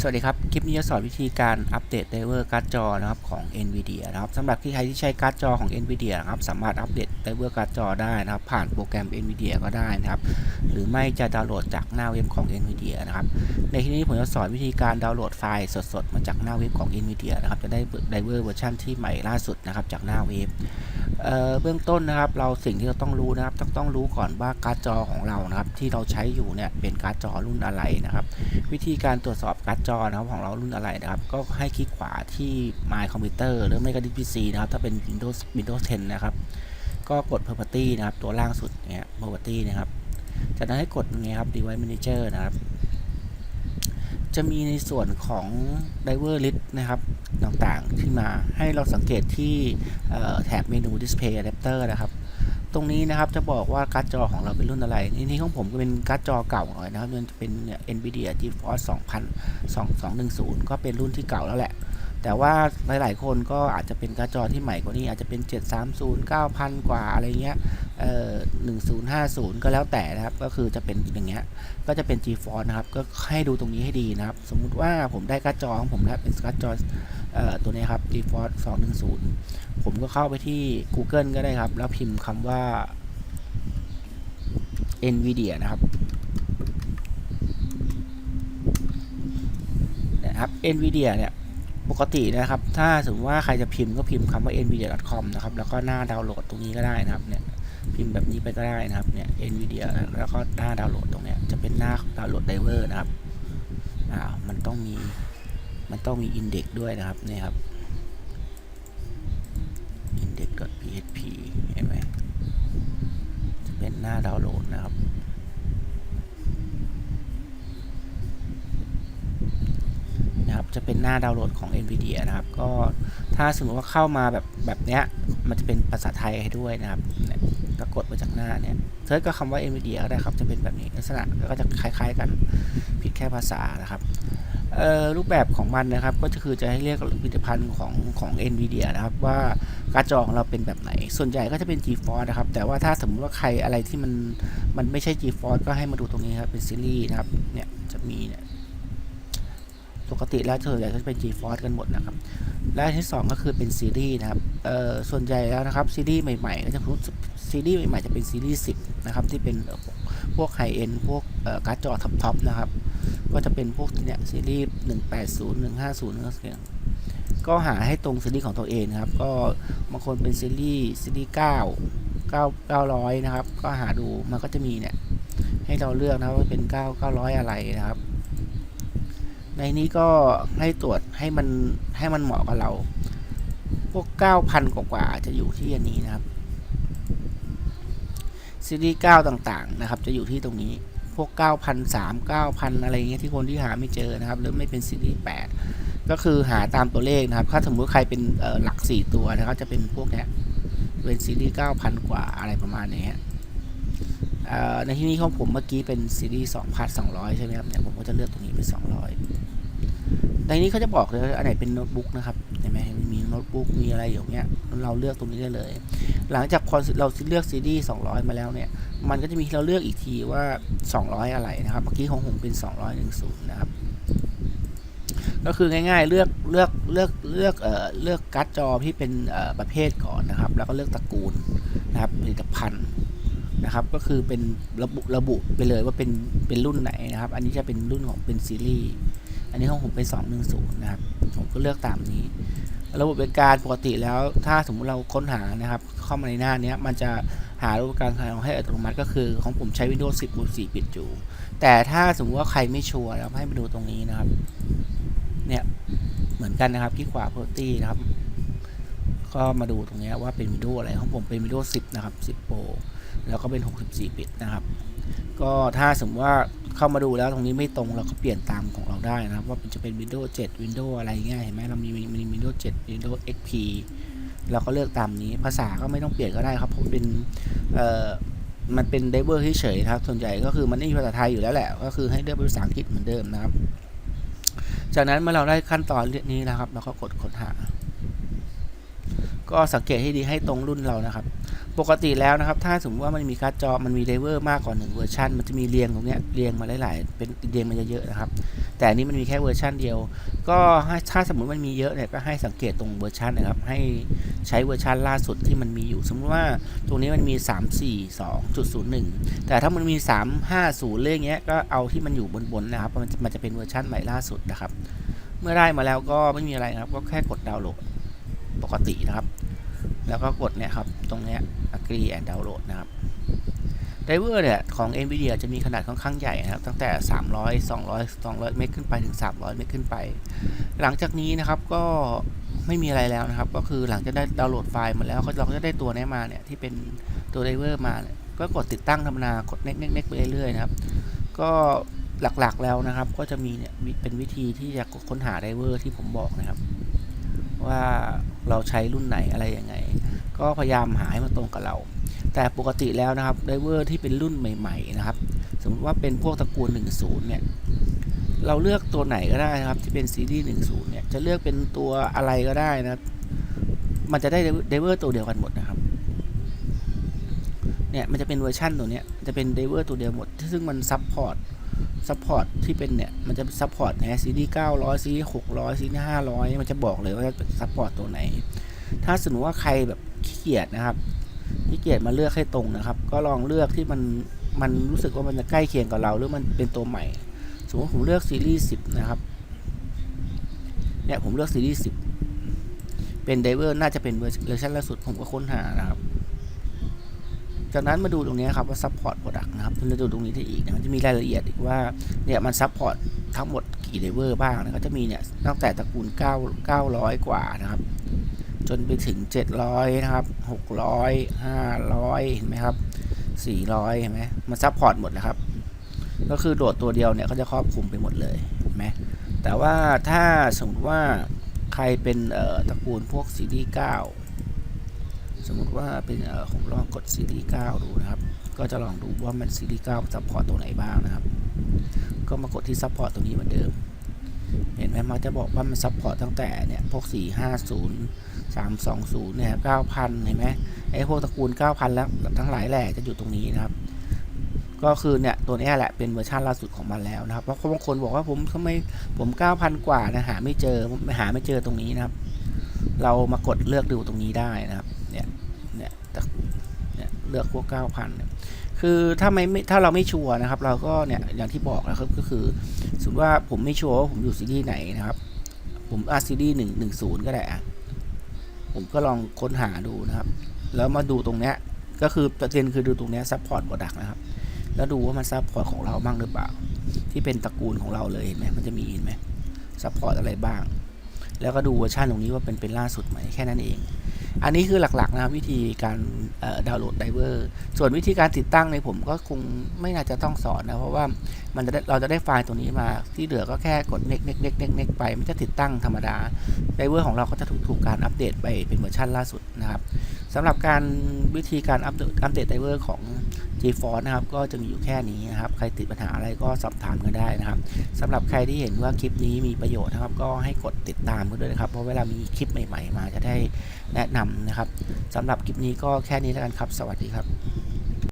สวัสดีครับ คลิปนี้จะสอนวิธีการอัปเดตไดเวอร์การ์ดจอนะครับของ NVIDIA นะครับสำหรับที่ใครที่ใช้การ์ดจอของ NVIDIA นะครับสามารถอัปเดตไดเวอร์การ์ดจอได้นะครับ ผ่านโปรแกรม NVIDIA ก็ได้นะครับ หรือไม่จะดาวน์โหลดจากหน้าเว็บของ NVIDIA นะครับ ในที่นี้ผมจะสอนวิธีการดาวน์โหลดไฟล์สดๆ มาจากหน้าเว็บของ NVIDIA นะครับ จะได้ไดเวอร์เวอร์ชันที่ใหม่ล่าสุดนะครับจากหน้าเว็บ เเบื้องต้นนะครับเราสิ่งที่เราต้องรู้นะครับ ต้องต้องรู้ก่อนว่าการ์ดจอของเรานะครับ ที่เราใช้อยู่เนี่ยเป็นการ์ดจอรุ่นอะไรนะครับ วิธีการตรวจสอบการ์ดจอนะครับของเรารุ่นอะไรนะครับ ก็ให้คลิกขวาที่ My Computer หรือไม่ก็ PC นะครับ ถ้าเป็น Windows Windows 10 นะครับ ก็กด Property นะครับ ตัวล่างสุดเนี่ย Property นะครับ จากนั้นให้กดไงครับ Device Manager นะครับ จะมีในส่วนของ Driver List นะครับ ต่างๆที่มาให้เราสังเกตที่แถบเมนู Display Adapter นะครับ ตรงนี้นะครับจะบอกว่าการ์ดจอของเราเป็นรุ่นอะไรนนี้ของผมก็เป็นการ์ดจอเก่าหน่อยนะครับมันจะเป็น Nvidia GeForce 2000 2210 ก็เป็นรุ่นที่เก่าแล้วแหละ แต่ว่าหลาย ๆ คนก็อาจจะเป็นการ์ดจอที่ใหม่กว่านี้อาจจะเป็น 730 9000 กว่าอะไรเงี้ยเอ่อ1050 ก็แล้วแต่นะครับ ก็คือจะเป็นอย่างเงี้ย ก็จะเป็น GeForce นะครับ ก็ให้ดูตรงนี้ให้ดีนะครับ สมมุติว่าผมได้การ์ดจอของผมแล้วเป็นการ์ดจอ ตัวนี้ครับ GeForce 210 ผมก็เข้าไปที่ Google ก็ได้ครับ แล้วพิมพ์คำว่า NVIDIA นะครับนะครับ NVIDIA เนี่ยปกตินะครับ ถ้าสมมติว่าใครจะพิมพ์ก็พิมพ์คำว่า nvidia.com นะครับ แล้วก็หน้าดาวน์โหลดตรงนี้ก็ได้นะครับ เนี่ย พิมพ์แบบนี้ไปก็ได้นะครับ เนี่ย nvidia แล้วก็หน้าดาวน์โหลดตรงเนี้ยจะเป็นหน้าดาวน์โหลดไดเวอร์นะครับ อ่า มันต้องมี มันต้องมีอินเด็กด้วยนะครับนี่ครับ index.php เห็นไหมจะเป็นหน้าดาวน์โหลดนะครับ นะครับ จะเป็นหน้าดาวน์โหลดของ NVIDIA นะครับ ก็ถ้าสมมติว่าเข้ามาแบบแบบเนี้ย มันจะเป็นภาษาไทยให้ด้วยนะครับเนี่ยปรากฏมาจากหน้าเนี่ยเซิร์ชก็คำว่า NVIDIA ก็ได้ครับ จะเป็นแบบนี้ลักษณะก็จะคล้าย ๆ กัน ผิดแค่ภาษานะครับ รูปแบบของมันนะครับ ก็จะคือจะให้เรียกผลิตภัณฑ์ของของ NVIDIA นะครับ ว่าการ์ดจอของเราเป็นแบบไหน ส่วนใหญ่ก็จะเป็น GeForce นะครับ แต่ว่าถ้าสมมติว่าใครอะไรที่มันมันไม่ใช่ GeForce ก็ให้มาดูตรงนี้ครับเป็นซีรีส์นะครับเนี่ยจะมีเนี่ยปกติแล้วส่วนใหญ่ก็จะเป็น GeForce กันหมดนะครับ และที่สองก็คือเป็นซีรีส์นะครับเอ่อส่วนใหญ่แล้วนะครับซีรีส์ใหม่ๆก็จะพูดซีรีส์ใหม่ๆจะเป็นซีรีส์10 นะครับ ที่เป็นพวกไฮเอ็นพวกการ์ดจอท็อปๆนะครับ ก็จะเป็นพวกเนี่ยซีรีส์180 150ก็เสียงก็หาให้ตรงซีรีส์ของตัวเองนะครับ ก็บางคนเป็นซีรีส์ซีรีส์9 9 900 นะครับ ก็หาดูมันก็จะมีเนี่ยให้เราเลือกนะว่าเป็น 9 900 อะไรนะครับ ในนี้ก็ให้ตรวจให้มันให้มันเหมาะกับเรา พวก 9,000 กว่าๆจะอยู่ที่อันนี้นะครับซีรีส์9ต่างๆนะครับ จะอยู่ที่ตรงนี้ พวก 9,003 9,000 อะไรเงี้ยที่คนที่หาไม่เจอนะครับ หรือไม่เป็นซีรีส์8 ก็คือหาตามตัวเลขนะครับ ถ้าสมมติใครเป็นหลัก 4 ตัวนะครับจะเป็นพวกเนี้ยเป็นซีรีส์9,000 กว่าอะไรประมาณนี้ในที่นี้ของผมเมื่อกี้เป็นซีรีส์2,200 ใช่ไหมครับเนี่ยผมก็จะเลือกตรงนี้เป็น 200 ในนี้เขาจะบอกเลยว่าอันไหนเป็นโน้ตบุ๊กนะครับเห็นไหมมีโน้ตบุ๊กมีอะไรอย่างเงี้ยเราเลือกตรงนี้ได้เลย หลังจากพอเราเลือกซีรีส์200 มาแล้วเนี่ย มันก็จะมีให้เราเลือกอีกทีว่า 200 อะไรนะครับ เมื่อกี้ของผมเป็น 210 นะครับ ก็คือง่ายๆ เลือกเลือกเลือกเลือกเอ่อเลือกการ์ดจอที่เป็นเอ่อประเภทก่อนนะครับ แล้วก็เลือกตระกูลนะครับผลิตภัณฑ์นะครับ ก็คือเป็นระบุระบุไปเลยว่าเป็นเป็นรุ่นไหนนะครับ อันนี้จะเป็นรุ่นของเป็นซีรีส์ อันนี้ของผมเป็น210 นะครับ ผมก็เลือกตามนี้ ระบบเป็นการปกติแล้ว ถ้าสมมุติเราค้นหานะครับ เข้ามาในหน้านี้มันจะหาระบบการทำให้อัตโนมัติก็คือของผมใช้ Windows 10บน4ปิดอยู่ แต่ถ้าสมมติว่าใครไม่ชัวร์แล้วให้มาดูตรงนี้นะครับ เนี่ยเหมือนกันนะครับที่ขวา Property นะครับ ก็มาดูตรงนี้ว่าเป็น Windows อะไรของผมเป็น Windows 10 นะครับ 10 Pro แล้วก็เป็น 64บิตนะครับ ก็ถ้าสมมติว่า เข้ามาดูแล้วตรงนี้ไม่ตรงเราก็เปลี่ยนตามของเราได้นะครับ ว่าจะเป็น Windows 7 Windows อะไรเงี้ยเห็นไหมเรามีมี Windows 7 Windows XP เราก็เลือกตามนี้ภาษาก็ไม่ต้องเปลี่ยนก็ได้ครับเพราะเป็นเอ่อมันเป็นไดเวอร์เฉยๆครับ ส่วนใหญ่ก็คือมันไม่มีภาษาไทยอยู่แล้วแหละ ก็คือให้เลือกเป็นภาษาอังกฤษเหมือนเดิมนะครับ จากนั้นเมื่อเราได้ขั้นตอนนี้นะครับ เราก็กดค้นหา ก็สังเกตให้ดีให้ตรงรุ่นเรานะครับ ปกติแล้วนะครับ ถ้าสมมติว่ามันมีการ์ดจอมันมีไดเวอร์มากกว่าหนึ่งเวอร์ชันมันจะมีเรียงตรงเนี้ยเรียงมาหลายๆเป็นเรียงมาเยอะๆนะครับ แต่นนี้มันมีแค่เวอร์ชันเดียว ก็ให้ถ้าสมมติมันมีเยอะเนี่ยก็ให้สังเกตตรงเวอร์ชันนะครับ ให้ใช้เวอร์ชันล่าสุดที่มันมีอยู่ สมมติว่าตรงนี้มันมี 342.01 แต่ถ้ามันมี 350เลขเงี้ยก็เอาที่มันอยู่บนๆนะครับมันจะเป็นเวอร์ชันใหม่ล่าสุดนะครับ เมื่อได้มาแล้วก็ไม่มีอะไรครับ ก็แค่กดดาวน์โหลดปกตินะครับ แล้วก็กดเนี่ยครับ ตรงเนี้ย agree and download นะครับไดเวอร์เนี่ยของ NVIDIA จะมีขนาดค่อนข้างใหญ่นะครับ ตั้งแต่ 300 200 200 เมกขึ้นไปถึง 300 เมกขึ้นไป หลังจากนี้นะครับก็ไม่มีอะไรแล้วนะครับ ก็คือหลังจากได้ดาวน์โหลดไฟล์มาแล้วเราก็จะได้ตัวนี้มาเนี่ย ที่เป็นตัวไดเวอร์มาเนี่ยก็กดติดตั้งธรรมดากดเน็กเน็กเน็กไปเรื่อยๆนะครับ ก็หลักๆแล้วนะครับ ก็จะมีเนี่ยเป็นวิธีที่จะค้นหาไดเวอร์ที่ผมบอกนะครับ ว่าเราใช้รุ่นไหนอะไรยังไง ก็พยายามหาให้มันตรงกับเรา แต่ปกติแล้วนะครับไดเวอร์ที่เป็นรุ่นใหม่ ๆ นะครับ สมมติว่าเป็นพวกตระกูล 10 เนี่ย เราเลือกตัวไหนก็ได้นะครับ ที่เป็นซีรีส์10 เนี่ย จะเลือกเป็นตัวอะไรก็ได้นะมันจะได้ไดเวอร์ตัวเดียวกันหมดนะครับเนี่ยมันจะเป็นเวอร์ชั่นตัวเนี้ยจะเป็นไดเวอร์ตัวเดียวหมด ซึ่งมันซับพอร์ตซัพพอร์ตที่เป็นเนี่ย มันจะซัพพอร์ตนะซีรีส์900ซีรีส์600ซีรีส์500มันจะบอกเลยว่าจะซัพพอร์ตตัวไหน ถ้าสมมติว่าใครแบบ ขี้เกียจนะครับขี้เกียจมาเลือกให้ตรงนะครับ ก็ลองเลือกที่มันมันรู้สึกว่ามันจะใกล้เคียงกับเราหรือมันเป็นตัวใหม่ สมมติผมเลือกซีรีส์10นะครับเนี่ยผมเลือกซีรีส์10เป็นไดเวอร์น่าจะเป็นเวอร์ชันล่าสุดผมก็ค้นหานะครับ จากนั้นมาดูตรงนี้ครับว่า support product นะครับคุณจะดูตรงนี้ได้อีกนะมันจะมีรายละเอียดอีกว่าเนี่ยมัน support ทั้งหมดกี่ไดเวอร์บ้างนะก็จะมีเนี่ยตั้งแต่ตระกูล9 900 กว่านะครับ จนไปถึง 700 นะครับ 600 500 เห็นไหมครับ 400 เห็นไหมมัน support หมดนะครับ ก็คือโดดตัวเดียวเนี่ยก็จะครอบคลุมไปหมดเลยเห็นไหมแต่ว่าถ้าสมมติว่าใครเป็นตระกูลพวกซีรีส์9สมมติว่าเป็นอผมลองกดซีรีส์9ดูนะครับ ก็จะลองดูว่ามันซีรีส์9ซัพพอร์ตตัวไหนบ้างนะครับ ก็มากดที่ซัพพอร์ตตรงนี้เหมือนเดิม เห็นไหมมันจะบอกว่ามันซัพพอร์ตตั้งแต่เนี่ยพวก 450 320 เนี่ย 9,000 เห็นไหมไอ้พวกตระกูล 9,000 แล้วทั้งหลายแหล่จะอยู่ตรงนี้นะครับ ก็คือเนี่ย ตัวนี้แหละเป็นเวอร์ชันล่าสุดของมันแล้วนะครับ เพราะบางคนบอกว่าผมทำไมผม 9,000 กว่านะหาไม่เจอหาไม่เจอตรงนี้นะครับ เรามากดเลือกดูตรงนี้ได้นะครับ เนี่ย เนี่ยเนี่ยเลือกพวก 9,000 คือถ้าไม่ถ้าเราไม่ชัวร์นะครับ เราก็เนี่ยอย่างที่บอกนะครับก็คือสมมติว่าผมไม่ชัวร์ว่าผมอยู่ซีรีส์ไหนนะครับ ผมอาซีรีส์หนึ่งหนึ่งศูนย์ก็ได้อะผมก็ลองค้นหาดูนะครับ แล้วมาดูตรงเนี้ยก็คือประเด็นคือดูตรงเนี้ยซัพพอร์ตโปรดักนะครับ แล้วดูว่ามันซัพพอร์ตของเราบ้างหรือเปล่า ที่เป็นตระกูลของเราเลยเห็นไหมมันจะมีเห็นไหมซัพพอร์ตอะไรบ้าง แล้วก็ดูเวอร์ชันตรงนี้ว่าเป็นเป็นล่าสุดไหมแค่นั้นเอง อันนี้คือหลักๆนะครับวิธีการดาวน์โหลดไดเวอร์ส่วนวิธีการติดตั้งในผมก็คงไม่น่าจะต้องสอนนะเพราะว่ามันจะเราจะได้ไฟล์ตัวนี้มาที่เหลือก็แค่กดเน็กเน็กเน็กเน็กเน็กไปมันจะติดตั้งธรรมดาไดเวอร์ของเราก็จะถูกถูกการอัปเดตไปเป็นเวอร์ชันล่าสุดนะครับสำหรับการวิธีการอัปเดตอัปเดตไดเวอร์ของ GeForce นะครับก็จะมีอยู่แค่นี้นะครับ ใครติดปัญหาอะไรก็สอบถามกันได้นะครับสำหรับใครที่เห็นว่าคลิปนี้มีประโยชน์นะครับ ก็ให้กดติดตามกันด้วยนะครับ เพราะเวลามีคลิปใหม่ ๆ มาจะได้แนะนำนะครับสำหรับคลิปนี้ก็แค่นี้แล้วกันครับ สวัสดีครับ